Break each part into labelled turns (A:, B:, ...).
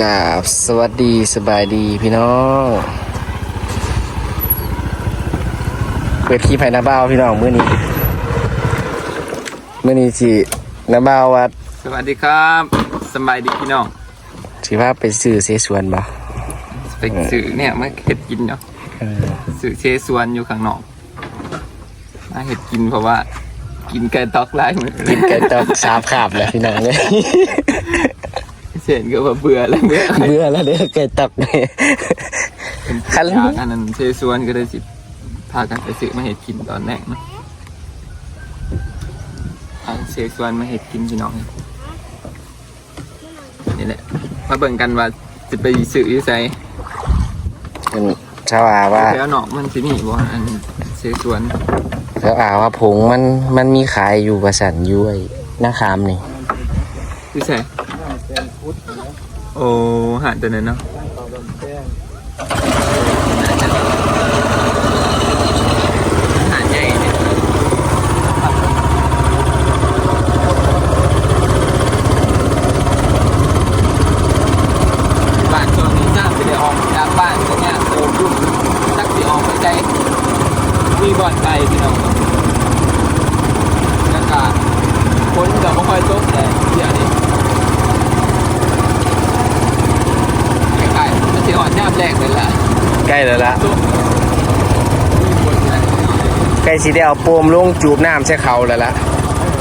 A: กราบสวัสดีสบายดีพี่น้องเปิดคลิปให้นาบ้าวพี่น้องมื้อนี้มื้อนี้สินาบ้าววัด
B: สวัสดีครับสบายดีพี่น้อง
A: สิว่าไปซื้อเสสวนบ่
B: ไปสื่อเนี่ยมาเห็ดกินเนาะ
A: เออ
B: สื่อเชสวนอยู่ข้างนอกมาเห็ดกินเพราะว่า กินไก่ตอกไล่มือ
A: กินไก่ตอกสามขาบแล้วพี่น้องเลย
B: เสียนก็ว่าเบื่อแล้วเบื่อ
A: เบื่อแล้วเด้อไก่ตอกนี่คัน
B: อยากอันนั้นเชสวนก็เลยสิพากันไปซื้อมาเห็ดกินตอนแรกเนาะพาเชสวนมาเห็ดกินพี่น้องนี่แหละมาเบิ่งกันว่าจะไปซื้ออยู่ไส
A: เป็นชาวอาว่า
B: แล้วนอกมันสิมีบ่อันเชสวน
A: ชาวอาว่าผงมันมันมีขายอยู่ประสันอยุ้ยหน้าคามนี่
B: พี่แซ่ โอ้หาตัวนั้นเนาะหาใหญ่เนี่ยบ้านช่วงนี้น้ำไปได้ออกจากบ้านก็เนี่ยโตยุ่งสักสิออกไปใจมีบ่อนไก่พี่น้องอากาศฝนก็ไม่ค่อยตกแต่เดี๋ยวนี้ ใกล้ๆมันจะอ่อนแนบแรกเลยล่ะ
A: ใกล้แล้วละ
B: ตุ๊บมีฝนแล้ว
A: ใกล้สิได้เอาโปมลงจูบน้ำใส่เขาแล้วละ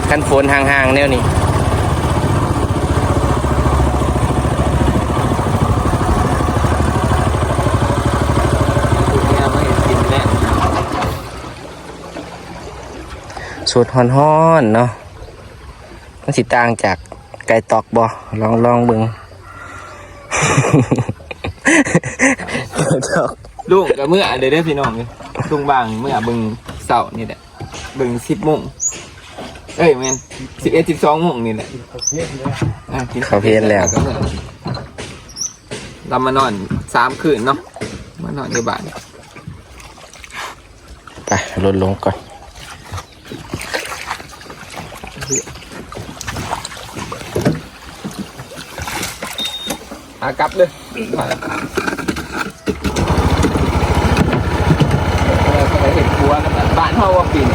A: คันฝนห่างๆแนวนี้
B: ถูกเนี่ยมาเห็นกินแน่
A: สูตรฮ้อนๆเนาะมันสิต่างจากไก่ตอกบ่ลองลองเบิงไก่ตอก
B: ลุงกับเมื่อเดี๋ยวได้พี่น้องเลยลุงบางเมื่อเบึงเสาร์นี่แหละเบึงสิบโมงเอ้ยแมนสิบเอ็ดสิบสองโมงนี่แหละอะกิน
A: เขาเพียนแล้ว
B: ก็มื่อเรามานอนสามคืนเนาะมานอนในบ้าน
A: ไปลดลงก่อน
B: อากลับเลยมาเออเขาเห็นครัวกันนะบ้าน เฮาว่าปีน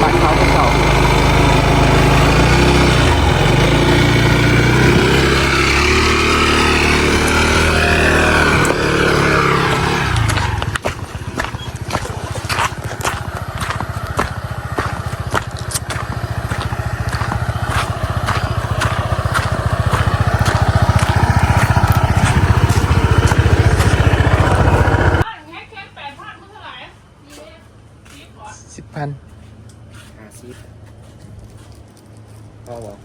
B: บ้านเขาเป็เก่า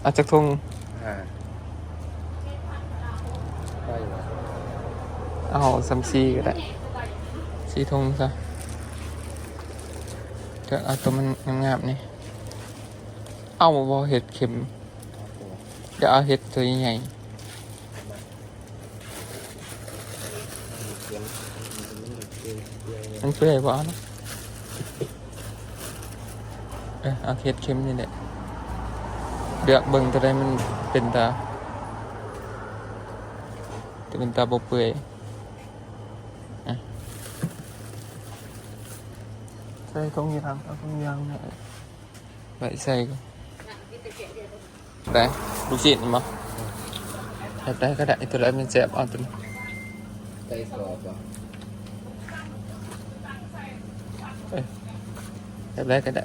B: อาจากทงเอาซัมซีก็ได้ซีทงซะเดี๋ยวเอาตัวมันงามๆนี่ เอาบอเห็ดเข็มเดี๋ยวเอาเห็ดตัวใหญ่ๆมันเปื่อยบ่เอาเนอะเออเอาเห็ดเข็มนี่แหละ เดือกเบิ่งตัวใดมันเป็นตาจะเป็นตาบ่เปื่อยอะใส่ตรงยางเอาตรงยางเนี่ยไว้ใส่ก่อนได้ลูกศิษย์มั้งแบบได้ก็ได้ตัวแรกมันเจ็บเอาตัวนี้
A: ไก่กรอบบ่
B: แบบได้ก็ได้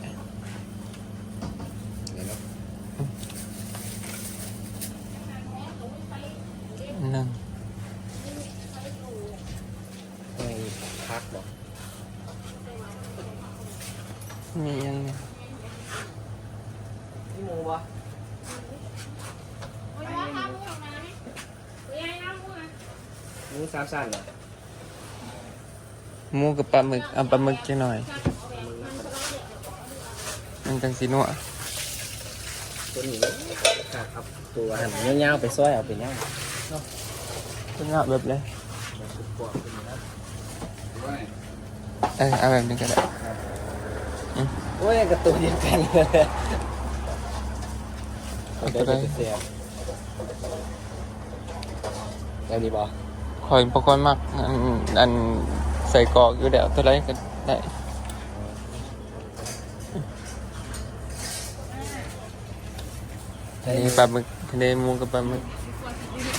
B: หนึ่ง
A: ไม่พักบ่
B: มียังไง
A: นี่สามสั้นเหรอ
B: หมูกับปลาหมึกเอาปลาหมึกจังหน่อย มันจังสีนัว
A: ตัวนี้ครับตัวหันยาวๆไปซอยเอาไปย่าง
B: เป็นงาแบบเลยเออเอาแบบนี้ก็ได้
A: โอ้ยกระตุ้นเดียวกันเลย
B: เอาตัวใด
A: เสียบ
C: อันนี้บอ
B: คอยบ่ค่อยมักอันอันใส่กรอกอยู่แล้วตัวไรก็ได้อันนี้ปลาหมึกทะเลหมูกับปลาหมึก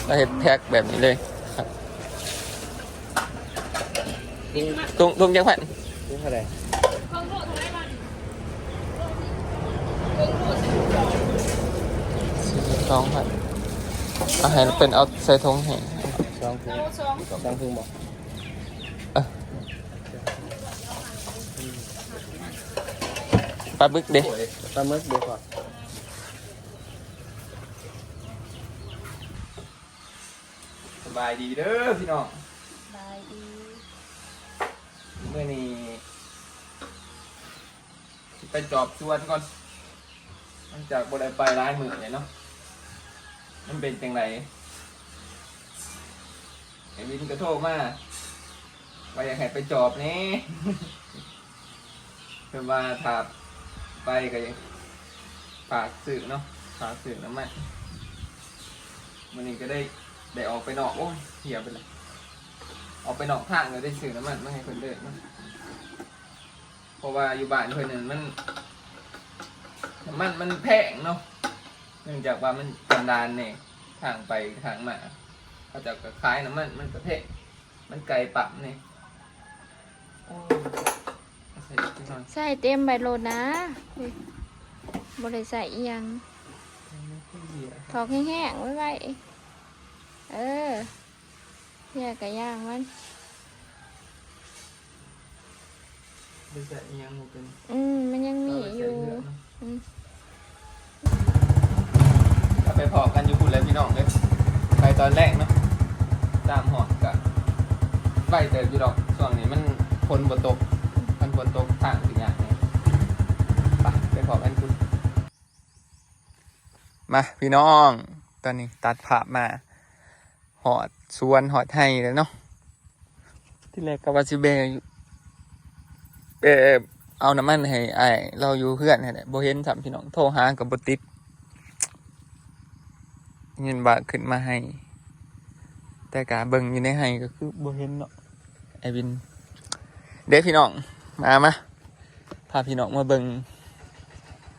B: เราเห็ดแพ็คแบบนี้เลยครับตรงตรงยังแผ่น
C: นี่เท่าไหร่
B: สองแผ่นเอาให้เป็นเอาใส่ทงแห้ง
C: สองถุงสองถุงบอก
B: ปลาบึกเด้
C: ปลาหมึกเดี๋ยวก่อน
B: สบายดีเด้อพี่น้อง
D: บายดี
B: เมื่อนี้สิไปจอบชวนก่อนหลังจากบได้ไปร้านมือเนี่ยเนาะมันเป็นจังไร ไอ้วินก็โทรมาว่าอยากให้ไปจอบนี่เพิ่นว่าถาไปก็ยังฝากสื่อเนาะฝากสื่อน้ำมันวันนี้ก็ได้ได้ออกไปนอกโอ้ยเหี้ยไปเลยออกไปนอกห้างเลยได้ซื้อน้ำมันไม่ให้คนเดินเนาะเพราะว่าอยู่บ้านเพื่อนนั่นมันน้ำมันมันแพงเนาะเนื่องจากว่ามันกันดานเนี่ยทางไปทางมา เขาจะก็ขายน้ำมันมันก็แพงมันไกลปั๊มเนี่ยโอ้ยใส่ที่นอน
D: ใส่เต็มใบโลดนะอุ๊ยบ่ได้ใส่อีหยังถอกแห้งๆไว้ไว้เออแยกกะย่างมัน
B: ไม่ใส่อิหยังหมดเป็น
D: อืมมันยังมีอยู่อืม
B: ถ้าไปพอกันอยู่คุณเลยพี่น้องเลยไปตอนแรกเนาะ ตามหอดกับใบเติบอยู่ดอกช่วงนี้มันฝนบตกมันฝนตกทางสิ่งอย่างนี้ไปไปพอกันคุณมาพี่น้องตอนนี้ตัดภามาหอดสวนหอดไห้แล้วเนาะที่แรกก็ว่าสิเบยู่เออเอาน้ำมันให้ไอเราอยู่เพื่อนให้แหละบ่เห็นสามพี่น้องโทรหากับบติดเงินบาทขึ้นมาให้ แต่กาเบิ่งอยู่ในให้ก็คือบ่เห็นเนาะไอวิน เด็กพี่น้องมามาพาพี่น้องมาเบิ่ง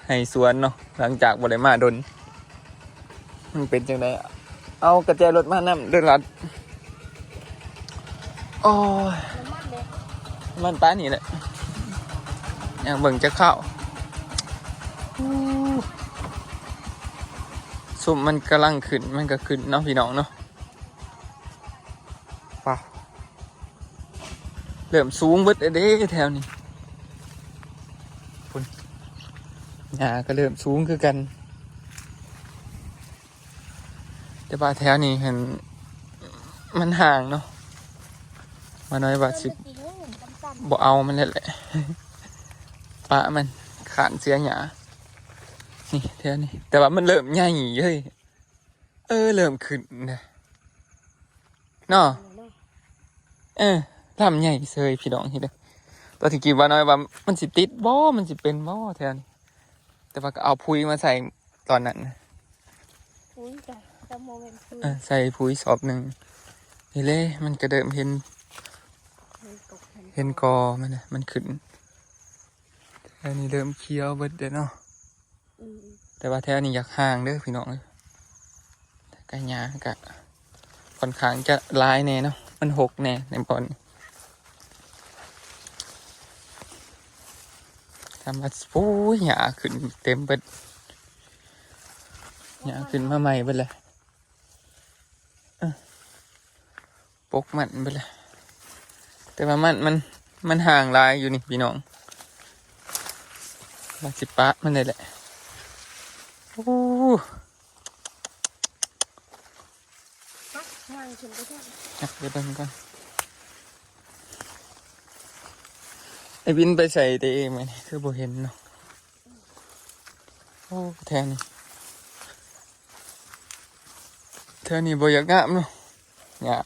B: ให้สวนเนาะหลังจากบ่ได้มาดน มันเป็นจังไดเอากระแจรถมานำเดินลัดโอ้ย
D: มัน
B: ป้านี่แหละอย่ากเบิ่งจะเข้าสุ่มมันกำลังขึ้นมันก็ขึ้นเนาะพี่น้องเนาะ เริ่มสูงเบิดเด้แถวนี้คุณหญ้าก็เริ่มสูงคือกัน แต่ว่าแถวนี้เห็นมันห่างเนาะมาน้อยว่าสิบบ่เอามันนั่นแหละปะมันขานเสียหยานี่เท่านี้ แต่ว่ามันเริ่มใหญ่เฮ้ย เออ เริ่มขึ้นนะเนาะเออ ลำใหญ่เซยพี่น้องทีเดียวตอนที่กี่ว่าน้อยว่ามันสิติดบ่ มันสิเป็นบ่แทนแต่ว่าก็เอาพุยมาใส่ตอนนั้นนะ
D: อุ้ยจ้ะจะโมเมนต์คือ
B: เออใส่พุยสอบหนึ่งนี่เลยมันก็เดิมเห็น
D: ตกเห็น
B: เห็นกอมันนะมันขึ้นอันนี้เริ่มเคี้ยวเบิดเด้อเนาะ
D: อืม
B: แต่ว่าแถวนี้อยากห่างเด้อพี่น้องเอ้ยแต่กะยากะค่อนข้างจะลายแน่เนาะมันหกแน่ในบอล ทำมาโอ้ยหยาขึ้นเต็มเบิดหยาขึ้นมาใหม่เบิดเลยเอ้อปกมันเบิดเลยแต่ว่ามันมันมันห่างลายอยู่นี่พี่น้องมาสิปะมันเลยแหละโอ้
D: ปักทางขึ้นไปแท่น
B: อยากไปเบิ่งก่อน ไอ้บินไปใส่ตัวเองไหมนี่คือบ่เห็นเนาะโอ้แทนนี่แทนนี่บ่อยากงามเนาะหญ้า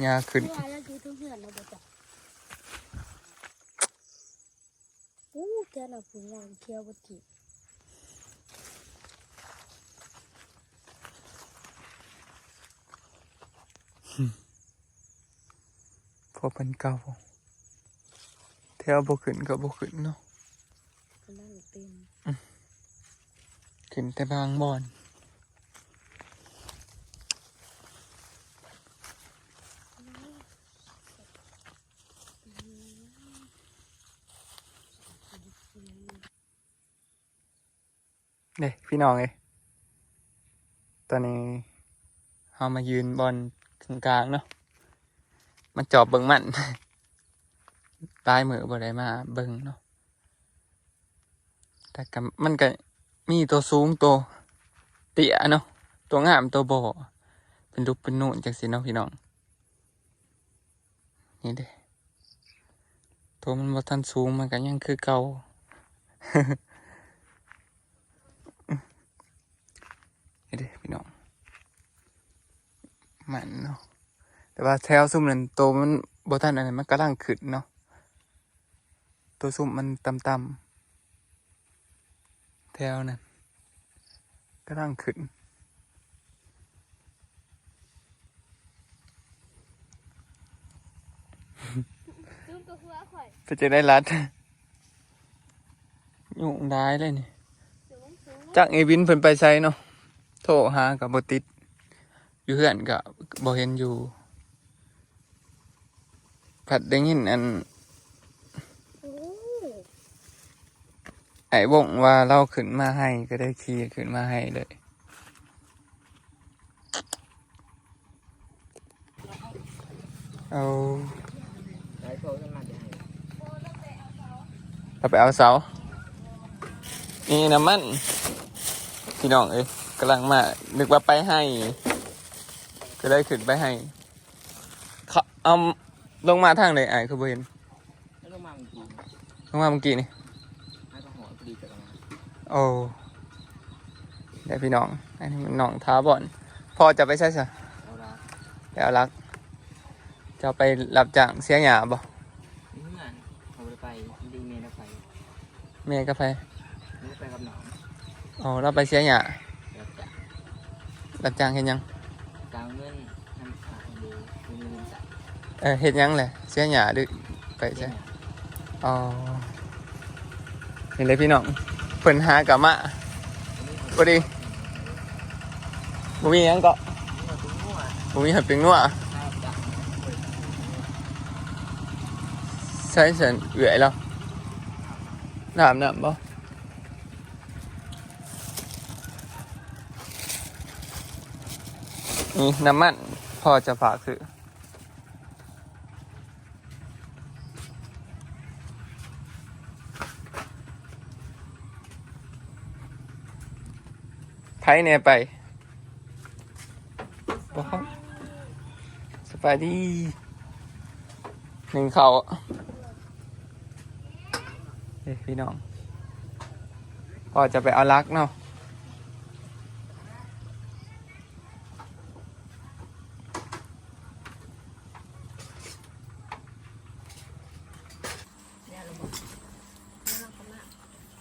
B: หญ้าขึ้น
D: นี่อะไรคือทุ่งเหือนเราบ่จ้ะอู้แกน่ะผู้งามเคี้ยวบ่ติ
B: พอเป็นเก่า แถวบ่ขึ้นก็บ่ขึ้นเนาะ
D: กำลังเต็ม
B: ขึ้นแต่บางบอนเด้พี่น้องเอ้ยตอนนี้เรามายืนบอลกลางๆเนาะมันจอบเบิงมัน ตายมือบ่ได้มาเบิ่งเนาะแต่ก็มันก็มีตัวสูงตัวเตี้ยเนาะตัวงามตัวบ่เป็นรูปเป็นนูนจังสิเนาะพี่น้องนี่เด้ตัวมันบ่ทันสูงมันก็ยังคือเก่านี่เด้พี่น้องมันเนาะแต่ว่าแถวซุ่มนั้นโตวมันบ่ทันอันนั้นมันกำลังขึ้นเนาะ ตัวซุ่มมันต่ำๆแถวนั้นกำลังขึ้น
D: ซุ่มกับหัวข่อย
B: ไปจะได้รัดยุ่งได้เลยนี่
D: สูงสูง
B: จักเอวินเพิ่นไปใช้เนาะโทรหากับบ่ติด อยู่เฮือนก็บ่เห็นอยู่ ผัดได้ยินอัน
D: โอ้
B: ไอ้วงว่าเราขึ้นมาให้ก็ได้ขี่ขึ้นมาให้เลยเอา
C: ไอ้โทรขึ้นมาจะให้
B: เราไปเอาเสา นี่น้ำมันพี่น้องเอ้ยกำลังมา นึกว่าไปให้ ก็ได้ขึ้นไปให้เขาเอาลงมาทางไหนไอ้คือเห็น
C: แล้วลงมาเมื่อกี้
B: ลงมาเมื่อกี้นี่
C: ไอ้ก็หัวพอดีกับตรงนั้น
B: โอ้ได้พี่น้อง อันนี้มันน้องท้าบ่อน พอจะไปใช่สะ
C: เอาละ
B: เดี๋ยวรัก จะไปรับจ้างเสียหยาบ่
C: เพื่อนเอาไปไปดีเมย์นะไป
B: แม่ก็ไป
C: นี่ไปกับน้อง
B: อ๋อเราไปเสียหยา
C: เดี๋ยวจะ
B: รับจ้างเฮ็ดหยัง
C: กาวเงินน้ำขายดูดูเงินจ่าย
B: เออเฮ็ดหยังแหละเสียหยาดึไปใช่อ๋อเห็นเลยพี่น้อง เพิ่นหากะมะพอดีบ่มีหยังก็บ่มีหัดเป็นนัวใช้เส้นเอื่อยแล้วน้ำน้ำบ่นี่น้ำมันพอจะฝากคือ ไผเนี่ยไปบอกครับสบายดีหนึ่งเขาเฮ้พี่น้องพอจะไปเอาลักเนาะ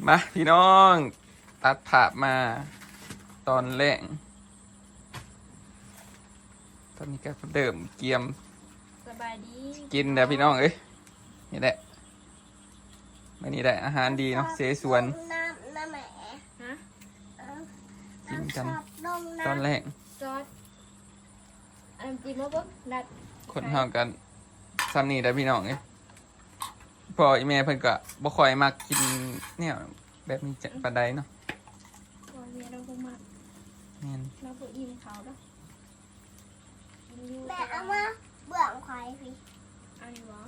B: มาพี่น้อง ตัดภาพมา ตอนแรกตอนนี้ก็เดิมเกียม
D: สบายดี
B: กินเด้อพี่น้องเอ้ยนี่แหละวันนี้ได้อาหารดีเนาะเสสวน
E: น้ำน้ำแหม
D: ฮะ
B: กินกัน
E: ชอบลง
B: ตอน
E: น้ำ
B: แรก
D: จอดอันจีมาเบิ้งดัด
B: คนเฮากันซ้ำนี่ได้อพี่น้องเอ้ยพออีแม่เพิ่นก็บ่ค่อยมักกินเนี่ยแบบนี้จะปานใดเนาะ
D: โอ้ยเมียเราคงมา
B: แม่น
D: เราก็อิ่มเขาแล้วกินอ ยู่
E: แม่เอามาเบื่องควายพี่
D: อันนี้วะ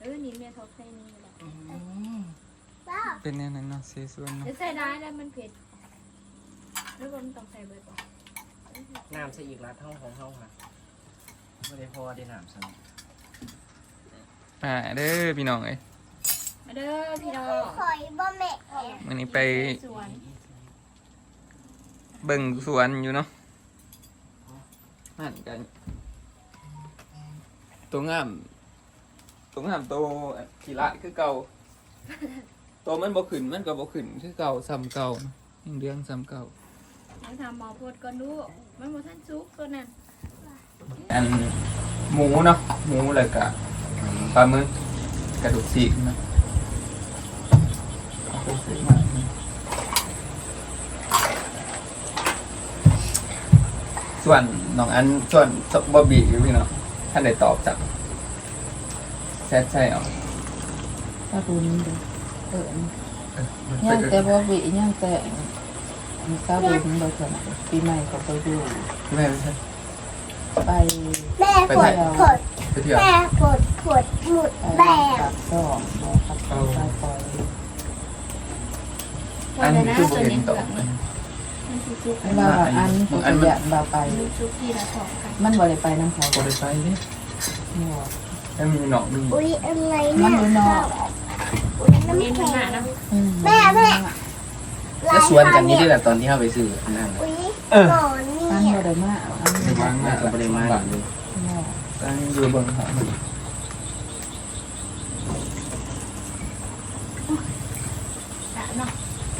D: เออนี่เมียเขาใส่นี่แหละ
E: ว้าว
B: เป็นแนวนั้นเนาะเสสวนเนาะ
D: เดี๋ยวใส่ได้แล้วมันเผ็ดแล้วมันต้องใส่เบอร์ต่อ
C: น้ำใส่อีกละเท่าของเท่าค่ะไม่ได้พอได้น้ำซ้
B: อ่าเด้อพี่น้องเอ้ย
D: มาเด้อพี่น้อง
E: ข่อยบ่แม่
B: วันนี้ไป
D: สวน
B: เบิ่งสวนอยู่เนาะ นั่นกัน ตัวงามตัวงามตัวขี้ละคือเก่าตัวมันบ่ขึ้นมันก็บ่ขึ้นคือเก่าซ้ำเก่าเนาะยังเรื่องซ้ำเก่า
D: ยังทำหมอปวดก่อนดูมันหมดท่านซุกตัวนั้น
B: อันหมูเนาะหมูเลยกะปลาหมึกกระดูกฉีกเนาะเอาไปซื้อมา ส่วนน้องอันส่วนบอบบี้อยู่พี่เนาะท่านได้ตอบจากแซดใช่เอา
F: ถ้าดูนี่ดูเออย่างแต่บ่วิย่างแต่มีข้าวดูนี่เราถนัดปีใหม่เขาไปดู
B: แม่ไม่ใช่
F: ไป
E: แม่กดกด
B: ไปเที่ยว
E: แม่กดกดหมุด
F: ไป
E: แบบ
F: ปากซองบ่ครับไปปล่อย
B: อันนี้คือบ่เห็นตอบ
F: ไม่ ว่าอันผู้ขยันบ่าไป
D: ลูกชุบที่ละสองค่ะ
F: มันบ่ได้ไปน้ำเขา
B: บริษัทนี่
F: หัว
B: แล้วมีหนองมี
E: อุ้ยอะไร
F: มั
E: เนี่
F: น
E: ย
F: ดูนอก
E: อุ้ยน้ำ
D: เน้นข
E: แข็ง
D: นาดนะ
F: อืม
E: แม่แม่
C: แล้วสวนกันนี้ด้วยแหละตอนที่เข้าไปซื้ออันนั่น
E: อุ้ยหนอนนี่
F: อันบ่ได้มาอัน
B: ใน
F: นี้
B: บ้าน
C: น่า
B: น่า
C: จะ
B: จะ
C: ปริมาณเลย
F: นอก
B: ตั้งอยู่เบนหามัน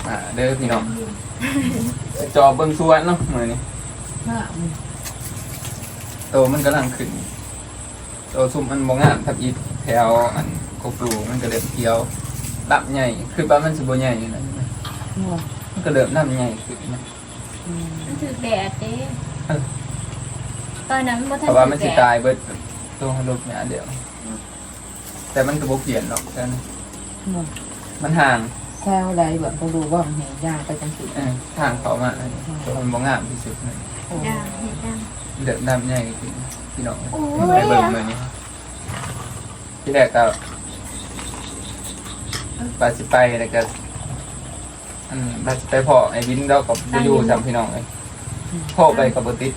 B: อ่าเด้อพี่น้อง จอเบิ่งสวนเนาะมื้อนี้
F: หน้ามัน
B: โตมันกำลังขึ้นโตซุ่มมันบ่งามทับอีแถวอันโคฟลูมันก็เริ่มเขียวดับใหญ่คือว่ามันสิบ่ใหญ่นะ
F: หัว
B: มันก็เริ่มน้ำใหญ่ขึ้นนะ
F: อืม
D: มันถือแดดเด้ตอนนั้นมันบ่
B: เพ
D: ทัน
B: ราะว่ามัน
D: ถื
B: สิ
D: อแดด
B: ตายเบิดตัวฮัลโหลเนี่ยเดียว แต่มันก็บ่เปลี่ยนหรอกแต่
F: หัว
B: มันห่าง
F: แซวใดบ่บ่รู้ว่ามันเห็นย่างไปจังซี่
B: เออทางเขามาอันนี้ตัวมันบ่งามที่สุดเลย
F: โอ้
D: ย่างเห็ดย่าง
B: เดือดดำใหญ่ขึ้นพี่น้อง
E: อุ้
B: ไป
E: ย
B: เบิ่งเลยนี่ที่แรกก็บาสิไปแล้วก็อันบาสิไปพ่อไอ้วินเรากับไปอยู่จำพี่น้องเลยพ่อไปกับบติด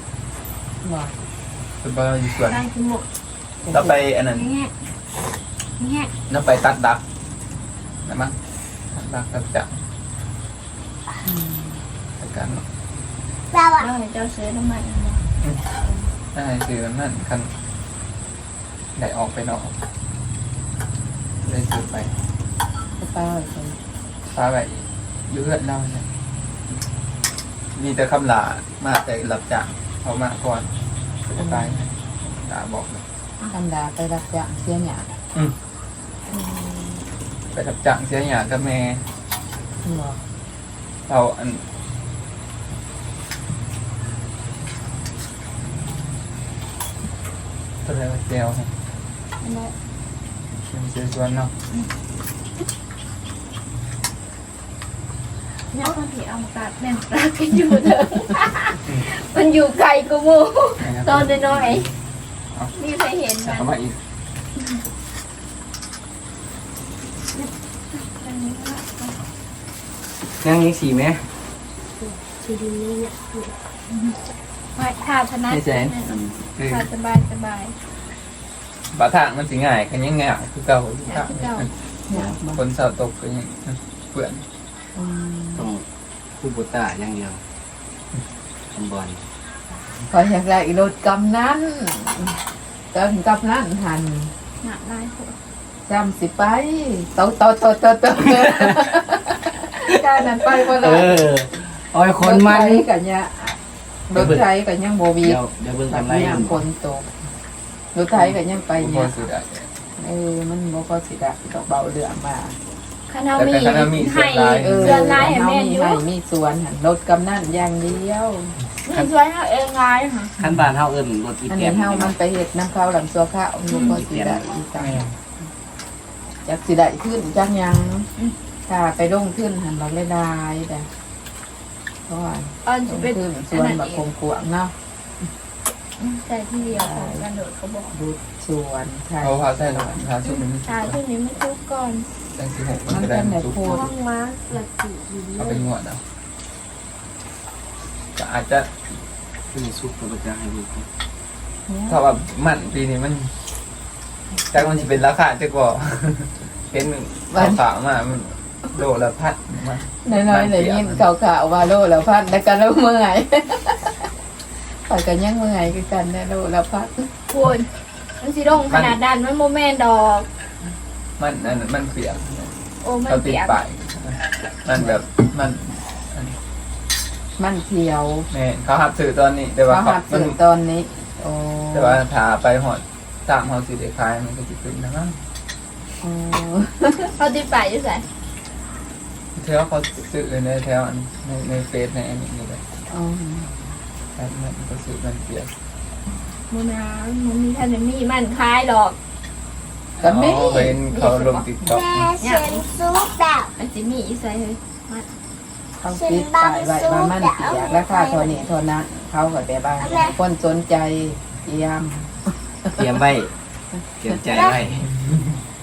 F: หัว
B: เป็นบ้านอยู่ส่วน
D: ย่างจมูก
B: เราไปอันนั้น
D: แง่แง่
B: เราไปตัดดักนะมั้ง ตัดดักตัดจัง
F: อืม
B: ตัดกันเนาะ
E: เราอะ
D: เราให้เจ้าซื้อน้ำมันมา
B: ได้ซื้อนั่นคันได้ออกไปนอกได้ซื้อไป
F: ไปเป้าไป
B: ฟ้าไปอยู่เลือดเล่าเนี่ยมีแต่คำลามาแต่หลับจากเขามาก่อนจะตายตาบอกเลย
F: ธรรมดาไปรับจ้างเสียหยา
B: ไปทับจังเสียอย่างกับแม่
F: หัว
B: เราอันตัวอะไรวะเจลฮะ
D: อันนั้น
B: เป็นเสียส่วนเนาะ
D: เนี่ยคนที่เอามาตัดแม่นตัดกันอยู่เถอะมันอยู่ไกลกูมูตอนน้อยๆนี่เคยเห็น
B: เอา
D: มัน
B: เข้ามาอีก
C: นั่งนี้สีไหม
D: ไม่ท่าชนะ
B: ไม่ใช่คือ
D: ท่าสบายสบาย
B: บาทางมันสิง่ายกันยังง่ายคือเก่า
D: คือเก่า
B: คนสาวตกก็ยังเปื่อน
C: ต้องคู่บุตาอย่างเดียวทำบอล
F: ขออยากได้รถกำนั้นกำกำนั้นหัน
D: หนักได้หัว
F: จำสิไปโตโตโตโตโตการนั้นไปบ่
C: เอ
F: ได้
C: อโอ้ยคนมัน
F: รถไถกันเนี่ยรถไถกันยังโบวี
C: เดี๋ยวเดี๋ยวเบิ่ง
F: แบบ
C: กำไร
F: นี้ฝนตกรถไถกันยังไป
B: พ
F: เนี่
B: อยสุดอะ
F: เออ มันบ่พอสิได้ดอกเบาเรื่องมา
D: คณะมีให้
F: เออ
D: เสื้อลายให้
F: เฮา
D: แม่น
F: มี
D: อยู่
F: ให้มีสวนหันรถกำนั่นอย่างเดียว
D: นี่ช่วยเขาเองไงค่ะ
C: ขั้นบานเท่าเอิญรถอี
F: อัน
C: เตีย
F: นี้
C: น
F: เฮามันไปเฮ็ดน้ำข้าวหลังซัวข้าวมันบ่สิได้อีกจัง จักสิได้ขึ้นจักยังถ้าไปลงขึ้นหันบักเลยได้แต่เพราะว่า
D: ตอน
F: ล
D: จะ
F: ง
D: เป็น
F: ขึ้นส
D: อั
F: วนน
D: นั้น
F: บัก
D: เอ
F: ค
D: ง
F: งขวางเนาะ
D: แต่ที่เดียวของกันโดดเขาบอก
F: ดูสวนไทย
B: เขาพาใส่หลานพาสุดมัน
D: ชาที่นี้ไม่ทุกก่อน
B: ตั้งสิบหก
F: มัน
B: ก็ได้
F: เป็นแบบ
B: สุก
F: โพด
D: ห้องม้าหลักสี่อยู่
B: เอาไปนวดเอาก็อาจจะ
C: ขึ้นซุปตัวประจาให้ดู
F: เนี่ย
B: ถ้าว่ามันปีนี้มัน จากมันจะเป็นราคาจะกว่าเห็นขาวๆมามันโลละพันมา
F: น้อยๆเลยยินข่าวๆว่าโลละพันแล้วกันแล้วเมื่อยข่อยกันยังเมื่อยคือกันนะโลละพัน
D: คุณมันสิลงขนาดดันมันโมแมนดอก
B: มันอันนั้นมันเปียก
D: โอ้มัน
B: เขาติด
D: เปียก
B: ไปมันแบบมัน
F: มันเขียว
B: แม่นเขาหับสื่อตอนนี้แต่
F: เขา
B: ว่าเขา
F: หับ
B: มัน
F: สื่อตอนนี้โอ้
B: แต่ว่าถ้าไปหอด ตามเฮาสิได้ขายมันก็สิขึ้นนะมั้ง
F: อ๋อ
D: เขาติดไปอยู่ใส่
B: แถวเขาซื้อในแถวอันในในเฟซในอันนี้นี่แหละ
F: อ๋อ
B: แอดมันก็ซื้อมันเปลี่ยน
D: มูนามันมีท่านมีมันคลายดอก
F: ก็ไม่
B: อ๋อเห็นเขาลง TikTok
E: แม่เชิญซุปแบบ
D: มันจะมีอีใส่เลย
F: เขาติดป้ายไว้ว่ามันเปียกราคาเท่านี้เท่านั้นเขาก็แต่บ้านคนสนใจเตรียม
C: เตรียมไว้เตรียมใจไว้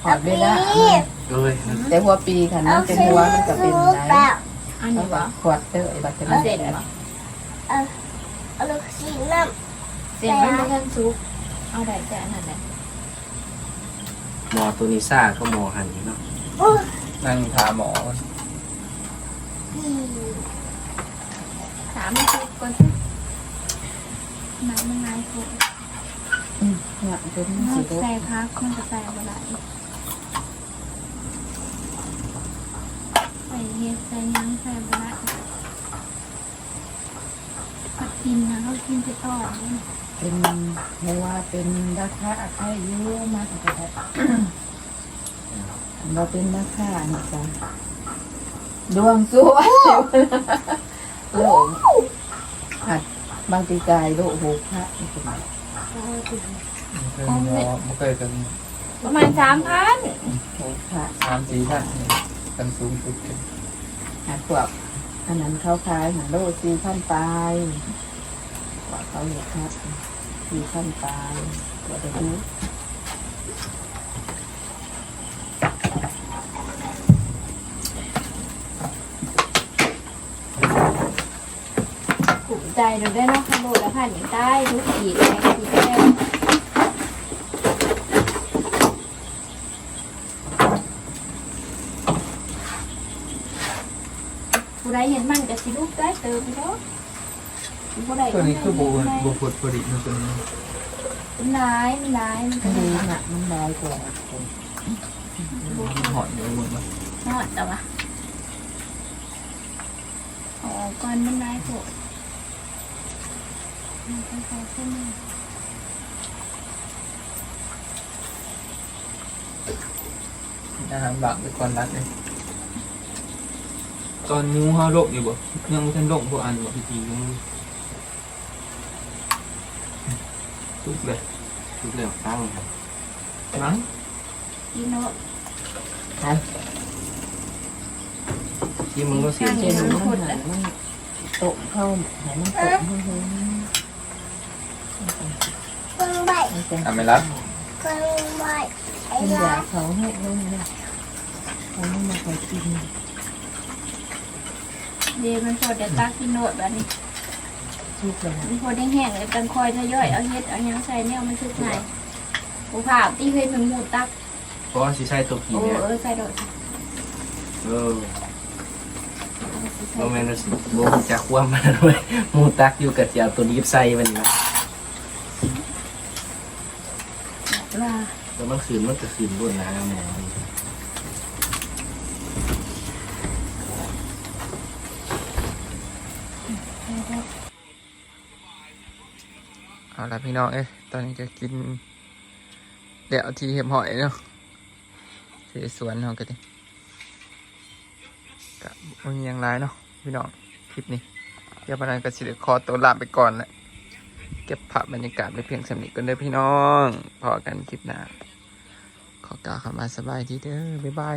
F: หอดเวลา
C: เอ้ย
F: แต่หัวปีคัน
E: เอา
F: มันเป็น
E: ขึ้น
F: หัวมันก็เป็น
E: ซุป
F: ไหน
E: แบบ
D: อัน
F: เขา
D: นี้
F: ก็
D: บ่
F: ขวดเตยบัตร
D: เอาเสร็จ
F: น
D: บ่
E: เอาลูกชิ้นน้
D: เสร็จมันบ่ทันซุกเอาได้แต่อันนั้นแหละ
C: หมอตัวนี้ซ่าก็หมอหันนี่เนาะำ
E: อู้
B: นั่งถามหมอ
E: หู
D: ถามมันซุกก่อนสิน้ำมันลายโค ตร
F: อืมเนี่ยเป็นสีโต
D: ใส่พักมันจะใส่บ่ได้ใส่เฮ็ดใส่ยังใส่บ่ได้ผัดกินนะเขากินไปต่อนี่
F: เป็นหัวเป็นราคาใครเยอะมากก็ได้เราเป็นราคานี่จ้ะดวงสวยโลกหัดบางตีกายโลกโหพระนี่เป็น
B: เคยหมอบ่เคยกัน
D: ประมาณสามพัน
F: โหพระ
B: สามสี่ท่านกันสูงสุด
F: หัดพวกอันนั้นเขาขายหันโลสี่พันปลายว่าเขาเหลือครับสี่พันปลายตัวเด็กนี้
D: ภูมิใจเราได้นอกขโมยแล้วผ่านอย่างใต้ทุกขีดเลยขีดแก้ว ผู้ใดเห็นมันก็สิลูกได้เติมไปเนาะผู้ใด
B: ตัวนี้คือบู
D: ได้
B: บูพุดพอดีมันตัวนี้
D: มันร้ายมันร้ายมันก็
F: ดี
D: ดี
F: หนักมันลอยกว่าคน
B: มันหอดอยู่หมดเลย
D: นอดแต่ว่าอ๋อก่อนมันร้ายโผล่มันก็ใส่ขึ้นมา
B: อาหารบางไปก่อนรัดเลย ตอนงูเฮาโรคอยู่บ่ยังบ่ทันโรคบ่อันบ่พี่ทียังทุกเลย
C: ทุกเรื่องตั้งครับ
B: มั้ง
D: กินเนาะ
C: ที่มึงก็เสีย
F: เจนมันหันมันตกเข้าหันมันตกเข้าเฮ้ย
E: เพิ่งใบ
F: มันเป็น
B: อะไม่รับ
E: เพิ่งใบไอ้
F: เป็นยา
E: รัก
F: เขาให้ลงเนี่ยเขาไม่มาคอยกิน
D: เดี๋ยวมันพอจะตักกินโนดแบบนี้
F: ทุกเลย
D: มันพอแห้งๆเลยตังคอยทยอยเอาเฮ็ดเอาหยังใส่เนี่ยมันชุกไงโอ้ผ่าตีเคยมันหมูตัก
C: เพราะว่าสิใช่ตัวกี่
D: โอ้
C: เนี่ย
D: เออใส่โดด
C: เออโมเมนต์สิโบจะคว่ำมันด้วยหมูตักอยู่กับเจียวตัวนี้ใส่มันนะ
D: ว่า
C: แล้วมันคืนมันก็คืนบนน้ำหมอ
B: เอาละพี่น้องเอ้ยตอนนี้จะกินเดี๋ยวที่เห็บหอยเนาะที่สวนเฮาก็ดิกะบ่มีหยังไรเนาะพี่น้องคลิปนี้เดี๋ยวพนันก็สิได้ขอตัวลาไปก่อนแหละเก็บภาพบรรยากาศไปเพียงสำนิกันเด้อพี่น้อง พอกันคลิปหน้าขอกล่าวคำว่าสบายดีเด้อบ๊ายบาย